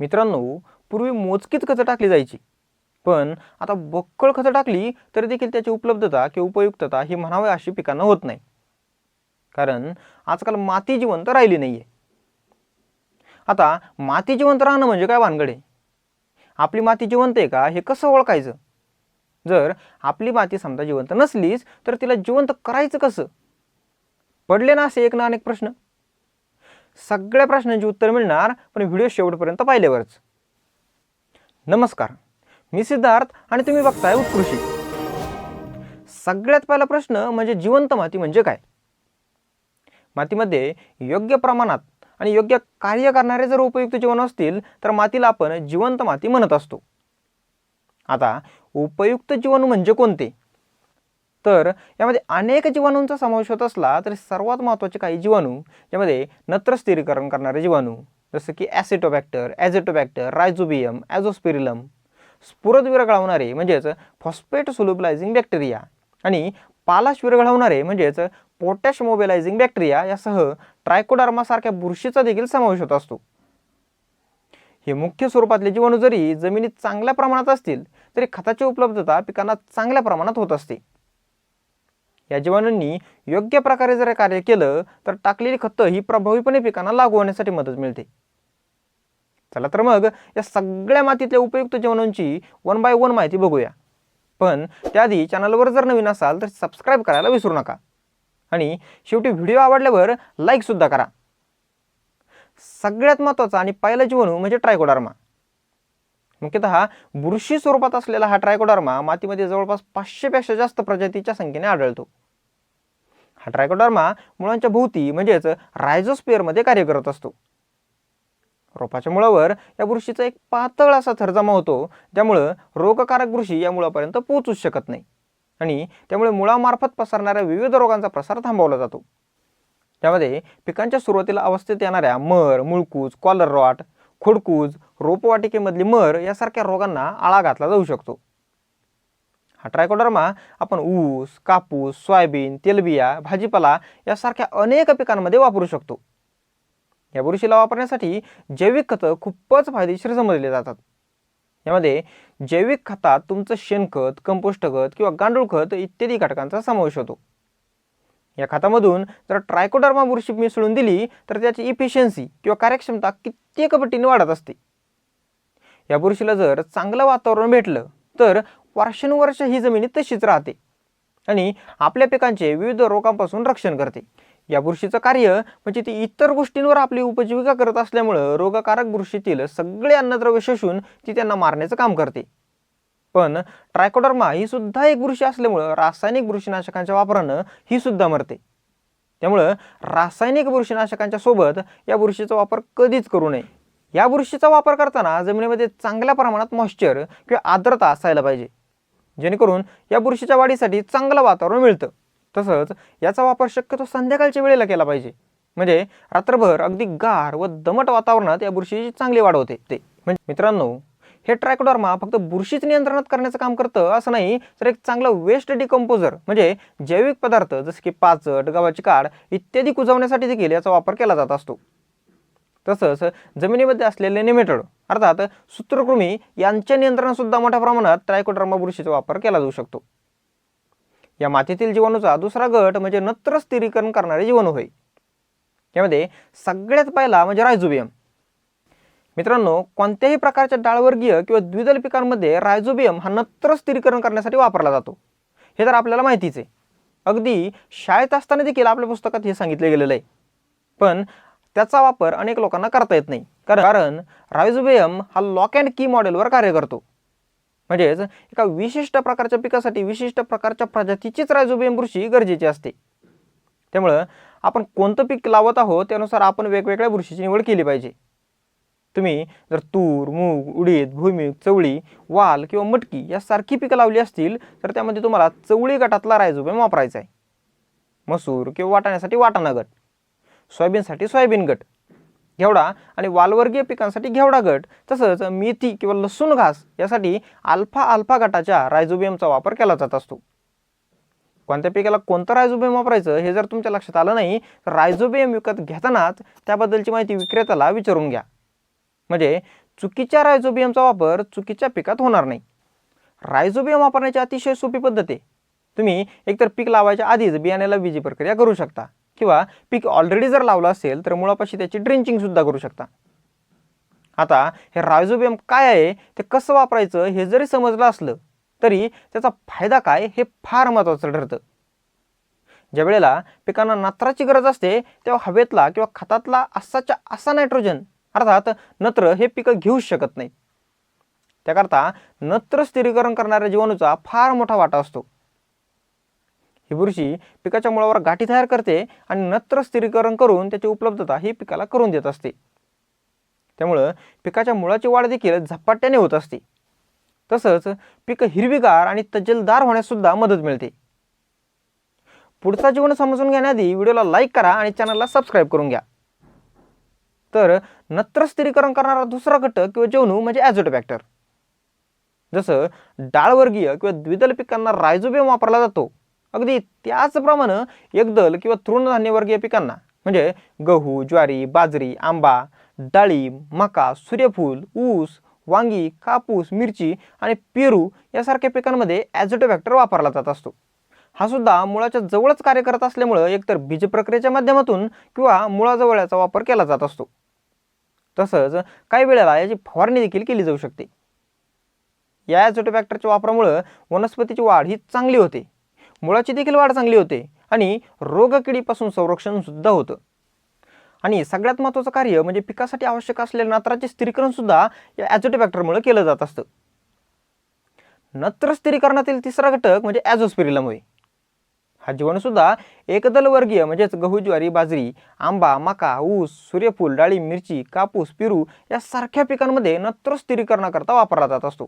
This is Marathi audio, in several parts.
मित्रांनो पूर्वी मोजकीच खतं टाकली जायची. पण आता बक्कळ खतं टाकली तरी देखील त्याची उपलब्धता किंवा उपयुक्तता ही म्हणावी अशी पिकांना होत नाही. कारण आजकाल माती जिवंत राहिली नाही आहे आता माती जिवंत राहणं म्हणजे काय भानगड आहे? आपली माती जिवंत आहे का? हे कसं ओळखायचं? जर आपली माती समजा जिवंत नसलीच तर तिला जिवंत करायचं कसं? पडले ना असे एक ना अनेक प्रश्न. सगळ्या प्रश्नांची उत्तर मिळणार पण व्हिडिओ शेवटपर्यंत पाहिल्यावरच. नमस्कार. मी सिद्धार्थ आणि तुम्ही बघताय उत्कृषी सगळ्यात पहिला प्रश्न म्हणजे जिवंत माती म्हणजे काय? मातीमध्ये योग्य प्रमाणात आणि योग्य कार्य करणारे जर उपयुक्त जीवन असतील तर मातीला आपण जिवंत माती म्हणत असतो. आता उपयुक्त जीवन म्हणजे कोणते? तर यामध्ये अनेक जीवाणूंचा समावेश होत असला तरी सर्वात महत्त्वाचे काही जीवाणू यामध्ये नत्र स्थिरीकरण करणारे जीवाणू जसं की ॲसिटोबॅक्टर ॲझेटोबॅक्टर रायझोबियम ॲझोस्पिरिलम. स्फुरद विरघळवणारे म्हणजेच फॉस्फेट सोल्युबलायझिंग बॅक्टेरिया आणि पालाश विरघळवणारे म्हणजेच पोटॅश मोबिलायझिंग बॅक्टेरिया यासह ट्रायकोडार्मासारख्या बुरशीचा देखील समावेश होत असतो. हे मुख्य स्वरूपातले जीवाणू जरी जमिनीत चांगल्या प्रमाणात असतील तरी खताची उपलब्धता पिकांना चांगल्या प्रमाणात होत असते. या योग्य प्रकारे जर कार्य केलं तर टाकलेली खतं ही प्रभावीपणे पिकांना लागू होण्यासाठी मदत मिळते. चला तर मग या सगळ्या मातीतल्या उपयुक्त जीवनांची वन बाय वन माहिती बघूया. पण त्याआधी चॅनलवर जर नवीन असाल तर सबस्क्राईब करायला विसरू नका. आणि शेवटी व्हिडिओ आवडल्यावर लाईकसुद्धा करा. सगळ्यात महत्त्वाचा आणि पहिला जीवाणू म्हणजे ट्रायकोडार्मा. मुख्यतः बुरशी स्वरूपात असलेला हा ट्रायकोडर्मा मातीमध्ये जवळपास पाचशेपेक्षा जास्त प्रजातीच्या संख्येने आढळतो. हा ट्रायकोडर्मा मुळांच्या भोवती म्हणजेच रायझोस्पियरमध्ये कार्य करत असतो. रोपाच्या मुळावर या बुरशीचा एक पातळ असा थर जमा होतो ज्यामुळं रोगकारक बुरशी या मुळापर्यंत पोहोचूच शकत नाही. आणि त्यामुळे मुळामार्फत पसरणाऱ्या विविध रोगांचा प्रसार थांबवला जातो. त्यामध्ये पिकांच्या सुरुवातीला अवस्थेत येणाऱ्या मर मुळकूज कॉलर रॉट खोडकूज रोपवाटिकेमधली मर यासारख्या रोगांना आळा घातला जाऊ शकतो. हा ट्रायकोडर्मा आपण ऊस कापूस सोयाबीन तेलबिया भाजीपाला यासारख्या अनेक पिकांमध्ये वापरू शकतो. या बुरशीला वापरण्यासाठी जैविक खतं खूपच फायदेशीर समजले जातात. यामध्ये जैविक खतात तुमचं शेणखत कंपोस्ट खत किंवा गांडूळ खत इत्यादी घटकांचा समावेश होतो. या खतामधून जर ट्रायकोडर्मा बुरशी मिसळून दिली तर त्याची इफिशियन्सी किंवा कार्यक्षमता कित्येक पटीने वाढत असते. या बुरशीला जर चांगलं वातावरण भेटलं तर वर्षानुवर्ष ही जमिनी तशीच राहते आणि आपल्या पिकांचे विविध रोगांपासून रक्षण करते. या बुरशीचं कार्य म्हणजे ती इतर गोष्टींवर आपली उपजीविका करत असल्यामुळं रोगकारक बुरशीतील सगळे अन्नद्रव्य शोषून ती त्यांना मारण्याचं काम करते. पण ट्रायकोडर्मा ही सुद्धा एक बुरशी असल्यामुळं रासायनिक बुरशीनाशकांच्या वापरानं ही सुद्धा मरते. त्यामुळं रासायनिक बुरशीनाशकांच्या सोबत या बुरशीचा वापर कधीच करू नये. या बुरशीचा वापर करताना जमिनीमध्ये चांगल्या प्रमाणात मॉइश्चर किंवा आर्द्रता असायला पाहिजे. जेणेकरून या बुरशीच्या वाढीसाठी चांगलं वातावरण मिळतं. तसंच याचा वापर शक्यतो संध्याकाळच्या वेळेला केला पाहिजे. म्हणजे रात्रभर अगदी गार व दमट वातावरणात या बुरशीची चांगली वाढ होते ते. म्हणजे मित्रांनो हे ट्रॅकोडर्मा फक्त बुरशीच नियंत्रणात करण्याचं काम करतं असं नाही तर एक चांगलं वेस्ट डिकम्पोजर म्हणजे जैविक पदार्थ जसे की पाचट गव्हाची काड इत्यादी कुजवण्यासाठी देखील याचा वापर केला जात असतो. तसंच जमिनीमध्ये असलेले नेमेटोड अर्थात सूत्रकृमी यांच्या नियंत्रणात मोठ्या प्रमाणात ट्रायकोड्रामा बुरशीचा वापर केला जाऊ शकतो. या मातीतील जीवाणूचा दुसरा गट म्हणजे नत्र स्थिरीकरण करणारे जीवाणू होय. यामध्ये सगळ्यात पहिला म्हणजे रायझोबियम मित्रांनो कोणत्याही प्रकारच्या डाळवर्गीय किंवा द्विदल पिकांमध्ये रायझोबियम हा नत्र स्थिरीकरण करण्यासाठी वापरला जातो. हे तर आपल्याला माहितीच आहे. अगदी शाळेत असताना देखील आपल्या पुस्तकात हे सांगितले गेलेलं आहे. पण त्याचा वापर अनेक लोकांना करता येत नाही. कारण कारण रायझोबियम हा लॉक अँड की मॉडेलवर कार्य करतो. म्हणजेच एका विशिष्ट प्रकारच्या पिकासाठी विशिष्ट प्रकारच्या प्रजातीचीच रायझोबियम बुरशी गरजेची असते. त्यामुळं आपण कोणतं पीक लावत आहोत त्यानुसार आपण वेगवेगळ्या बुरशीची निवड केली पाहिजे. तुम्ही जर तूर मूग उडीद भुईमुग चवळी वाल किंवा मटकी यासारखी पिकं लावली असतील तर त्यामध्ये तुम्हाला चवळी गटातला रायझोबियम वापरायचा आहे. मसूर किंवा वाटाण्यासाठी वाटाणा गट. सोयाबीनसाठी सोयाबीन गट. घेवडा आणि वालवर्गीय पिकांसाठी घेवडा गट. तसंच मेथी किंवा लसूण घास यासाठी अल्फा अल्फा गटाच्या रायझोबियमचा वापर केला जात असतो. कोणत्या पिकाला कोणतं रायझोबियम वापरायचं हे जर तुमच्या लक्षात आलं नाही तर रायझोबियम विकत घेतानाच त्याबद्दलची माहिती विक्रेत्याला विचारून घ्या. म्हणजे चुकीच्या रायझोबियमचा वापर चुकीच्या पिकात होणार नाही. रायझोबियम वापरण्याची अतिशय सोपी पद्धत आहे. तुम्ही एकतर पीक लावायच्या आधीच बियाण्याला बीजी प्रक्रिया करू शकता. किंवा पीक ऑलरेडी जर लावलं असेल तर मुळापाशी त्याची ड्रिंचिंगसुद्धा करू शकता. आता हे रायझोबियम काय आहे? ते कसं वापरायचं हे जरी समजलं असलं तरी त्याचा फायदा काय हे फार महत्त्वाचं ठरतं. ज्या वेळेला पिकांना नत्राची गरज असते तेव्हा हवेतला किंवा खतातला असाच्या असा नायट्रोजन अर्थात नत्र हे पिकं घेऊच शकत नाहीत. त्याकरता नत्र स्थिरीकरण करणाऱ्या जीवाणूचा फार मोठा वाटा असतो. ही बुरशी पिकाच्या मुळावर गाठी तयार करते आणि नत्र स्थिरीकरण करून त्याची उपलब्धता ही पिकाला करून देत असते. त्यामुळं पिकाच्या मुळाची वाढ देखील झपाट्याने होत असते. तसंच पिकं हिरवीगार आणि तजेलदार होण्याससुद्धा मदत मिळते. पुढचा जीवन समजून घेण्याआधी व्हिडिओला लाईक करा आणि चॅनलला सबस्क्राईब करून घ्या. तर नत्र स्थिरीकरण करणारा दुसरा घटक किंवा जेवणू म्हणजे ॲझोटोबॅक्टर जसं डाळवर्गीय किंवा द्विदल पिकांना रायझोबियम वापरला जातो. अगदी त्याचप्रमाणे एकदल किंवा तृणधान्यवर्गीय पिकांना म्हणजे गहू ज्वारी बाजरी आंबा डाळिंब मका सूर्यफूल ऊस वांगी कापूस मिरची आणि पेरू यासारख्या पिकांमध्ये ॲझोटोबॅक्टर वापरला जात असतो. हा सुद्धा मुळाच्या जवळच कार्य करत असल्यामुळं एकतर बीज प्रक्रियेच्या माध्यमातून किंवा मुळाजवळ याचा वापर केला जात असतो. तसंच काही वेळेला याची फवारणी देखील केली जाऊ शकते. या ॲझोटोबॅक्टरच्या वापरामुळं वनस्पतीची वाढ ही चांगली होते. मुळाची देखील वाढ चांगली होते आणि रोगकिडीपासून संरक्षणसुद्धा होतं. आणि सगळ्यात महत्त्वाचं कार्य म्हणजे पिकासाठी आवश्यक असलेल्या नत्राचे स्थिरीकरणसुद्धा या ॲझोटोबॅक्टरमुळे केलं जात असतं. नत्र स्थिरीकरणातील तिसरा घटक म्हणजे ॲझोस्पिरिलम होय हा जीवाणूसुद्धा एकदल वर्गीय म्हणजेच गहू ज्वारी बाजरी आंबा मका ऊस सूर्यफूल डाळी मिरची कापूस पेरू यासारख्या पिकांमध्ये नत्र स्थिरीकरणाकरता वापरला जात असतो.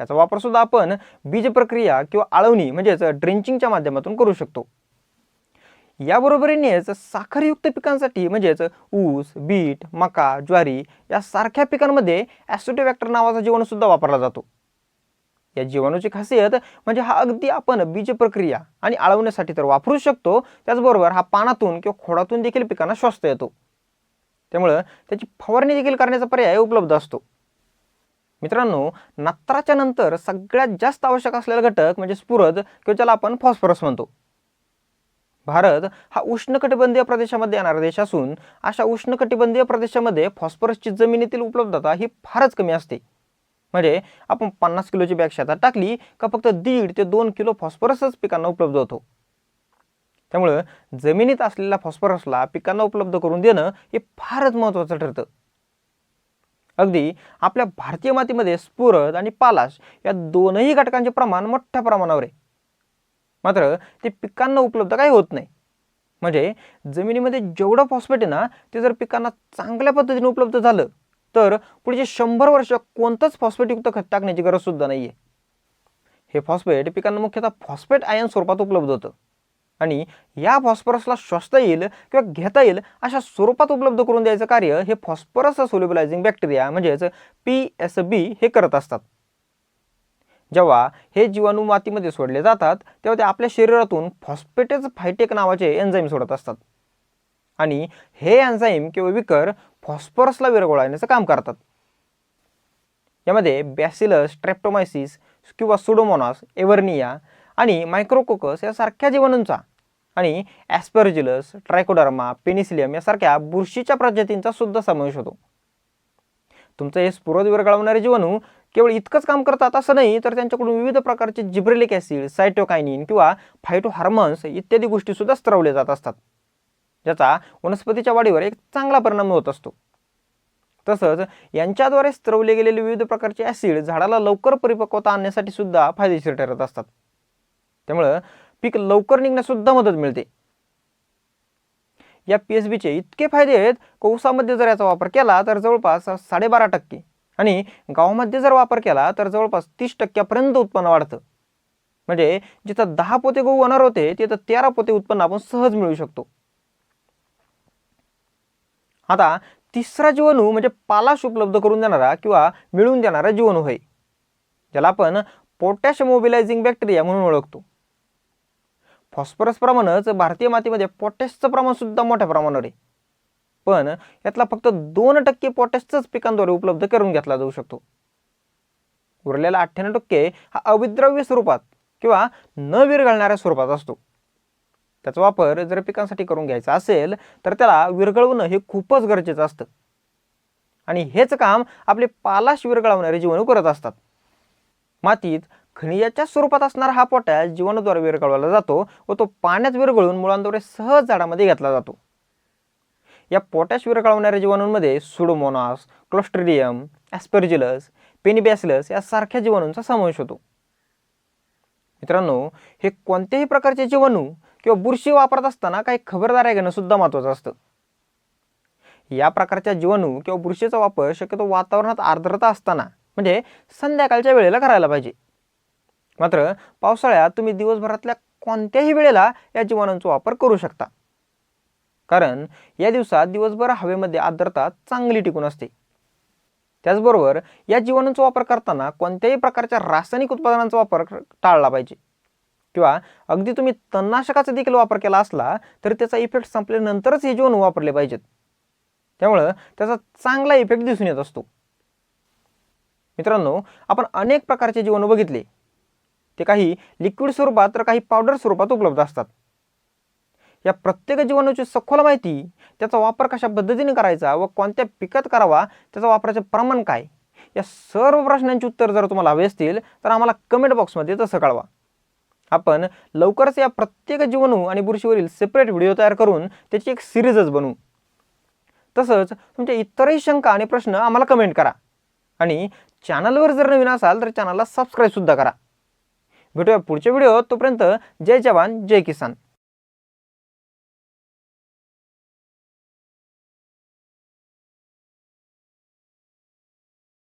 याचा वापर सुद्धा आपण बीज प्रक्रिया किंवा आळवणी म्हणजेच ड्रेंचिंगच्या माध्यमातून करू शकतो. याबरोबरीनेच साखरयुक्त पिकांसाठी म्हणजेच ऊस बीट मका ज्वारी यासारख्या पिकांमध्ये ॲसिटोवॅक्टर नावाचा जीवाणूसुद्धा वापरला जातो. या जीवाणूची खासियत म्हणजे हा अगदी आपण बीज प्रक्रिया आणि आळवण्यासाठी तर वापरू शकतो त्याचबरोबर हा पानातून किंवा खोडातून देखील पिकांना श्वस्त येतो. त्यामुळं त्याची फवारणी देखील करण्याचा पर्याय उपलब्ध असतो. मित्रांनो नत्राच्या नंतर सगळ्यात जास्त आवश्यक असलेला घटक म्हणजे स्फुरद किंवा ज्याला आपण फॉस्फरस म्हणतो. भारत हा उष्णकटिबंधीय प्रदेशामध्ये येणारा देश असून अशा उष्णकटिबंधीय प्रदेशामध्ये फॉस्फरसची जमिनीतील उपलब्धता ही फारच कमी असते. म्हणजे आपण पन्नास किलोची बॅग शेतात टाकली का फक्त दीड ते दोन किलो फॉस्फरसच पिकांना उपलब्ध होतो. त्यामुळं जमिनीत असलेल्या फॉस्फरसला पिकांना उपलब्ध करून देणं हे फारच महत्त्वाचं ठरतं. अगदी आपल्या भारतीय मातीमध्ये स्फुरद आणि पालाश या दोनही घटकांचे प्रमाण मोठ्या प्रमाणावर आहे. मात्र ते पिकांना उपलब्ध काही होत नाही. म्हणजे जमिनीमध्ये जेवढं फॉस्फेट आहे ना ते जर पिकांना चांगल्या पद्धतीने उपलब्ध झालं तर पुढचे शंभर वर्ष कोणतंच फॉस्फेटयुक्त खत टाकण्याची गरज सुद्धा नाही आहे हे फॉस्फेट पिकांना मुख्यतः फॉस्फेट आयन स्वरूपात उपलब्ध होतं. आणि या फॉस्फरसला श्वसता येईल किंवा घेता येईल अशा स्वरूपात उपलब्ध करून द्यायचं कार्य हे फॉस्फरस सोल्युबलायझिंग बॅक्टेरिया म्हणजेच पी एस बी हे करत असतात. जेव्हा हे जीवाणू मातीमध्ये सोडले जातात तेव्हा ते आपल्या शरीरातून फॉस्फेटेज फायटेक नावाचे एन्झाईम सोडत असतात. आणि हे एन्झाईम किंवा विकर फॉस्फरसला विरघळवण्याचं काम करतात. यामध्ये बॅसिलस ट्रेप्टोमायसिस किंवा सुडोमोनास एव्हर्निया आणि मायक्रोकोकस यासारख्या जीवाणूंचा आणि ॲस्परजिलस ट्रायकोडर्मा पेनिसिलियम यासारख्या बुरशीच्या प्रजातींचा सुद्धा समावेश होतो. तुमचं हे स्फुरद विरघळवणारे जीवाणू केवळ इतकंच काम करतात असं नाही तर त्यांच्याकडून विविध प्रकारचे जिब्रेलिक ॲसिड सायटोकायनिन किंवा फायटोहार्मन्स इत्यादी गोष्टीसुद्धा स्त्रवल्या स्त्रवले जात असतात ज्याचा वनस्पतीच्या वाढीवर एक चांगला परिणाम होत असतो. तसंच यांच्याद्वारे स्त्रवले गेलेले विविध प्रकारचे ॲसिड झाडाला लवकर परिपक्वता आणण्यासाठी सुद्धा फायदेशीर ठरत असतात. त्यामुळं पीक लवकर निघण्यासुद्धा मदत मिळते. या पी एस बीचे इतके फायदे आहेत कौसामध्ये जर याचा वापर केला तर जवळपास साडेबारा टक्के आणि गावामध्ये जर वापर केला तर जवळपास तीस टक्क्यापर्यंत उत्पन्न वाढतं. म्हणजे जिथं दहा पोते गहू होणार होते तिथं तेरा पोते उत्पन्न आपण सहज मिळू शकतो. आता तिसरा जीवाणू म्हणजे पालाश उपलब्ध करून देणारा किंवा मिळवून देणारा जीवाणू होय ज्याला आपण पोटॅश मोबिलायझिंग बॅक्टेरिया म्हणून ओळखतो. फॉस्फरस प्रमाणच भारतीय मातीमध्ये पोटॅशचं प्रमाण सुद्धा मोठ्या प्रमाणावर आहे. पण यातला फक्त दोन टक्के पोटॅशच पिकांद्वारे उपलब्ध करून घेतला जाऊ शकतो. उरलेला अठ्ठ्याण्णव टक्के हा अविद्रव्य स्वरूपात किंवा न विरघळणाऱ्या स्वरूपात असतो. त्याचा वापर जर पिकांसाठी करून घ्यायचा असेल तर त्याला विरघळवणं हे खूपच गरजेचं असतं. आणि हेच काम आपले पालाश विरघळवणारे जीवाणू करत असतात. मातीत खनिजाच्या स्वरूपात असणारा हा पोटॅश जीवनाद्वारे विरघळवला जातो व तो पाण्यात विरघळून मुळांद्वारे सहज झाडामध्ये घेतला जातो. या पोटॅश विरघळवणाऱ्या जीवाणूंमध्ये सुडोमोनास क्लोस्ट्रिडियम ॲस्पर्जिलस पेनिबॅसिलस यासारख्या जीवाणूंचा समावेश होतो. मित्रांनो हे कोणत्याही प्रकारचे जीवाणू किंवा बुरशी वापरत असताना काही खबरदाऱ्या घेणं सुद्धा महत्त्वाचं असतं. या प्रकारच्या जीवाणू किंवा बुरशीचा वापर शक्यतो वातावरणात आर्द्रता असताना म्हणजे संध्याकाळच्या वेळेला करायला पाहिजे. मात्र पावसाळ्यात तुम्ही दिवसभरातल्या कोणत्याही वेळेला या जीवाणूंचा वापर करू शकता. कारण या दिवसात दिवसभर हवेमध्ये आर्द्रता चांगली टिकून असते. त्याचबरोबर या जीवाणूंचा वापर करताना कोणत्याही प्रकारच्या रासायनिक उत्पादनांचा वापर क- टाळला पाहिजे. किंवा अगदी तुम्ही तणनाशकाचा देखील वापर केला असला तरी त्याचा इफेक्ट संपल्यानंतरच हे जीवाणू वापरले पाहिजेत. त्यामुळं त्याचा चांगला इफेक्ट दिसून येत असतो. मित्रांनो आपण अनेक प्रकारचे जीवाणू बघितले. ते काही लिक्विड स्वरूपात तर काही पावडर स्वरूपात उपलब्ध असतात. या प्रत्येक जीवाणूची सखोल माहिती त्याचा वापर कशा पद्धतीने करायचा व कोणत्या पिकात करावा त्याचा वापराचे प्रमाण काय? या सर्व प्रश्नांची उत्तर जर तुम्हाला हवे असतील तर आम्हाला कमेंट बॉक्समध्ये तसं कळवा. आपण लवकरच या प्रत्येक जीवाणू आणि बुरशीवरील सेपरेट व्हिडिओ तयार करून त्याची एक सिरीजच बनवू तसंच तुमच्या इतरही शंका आणि प्रश्न आम्हाला कमेंट करा. आणि चॅनलवर जर नवीन असाल तर चॅनलला सबस्क्राईबसुद्धा करा. भेटूया पुढच्या व्हिडिओ तोपर्यंत जय जवान जय किसान.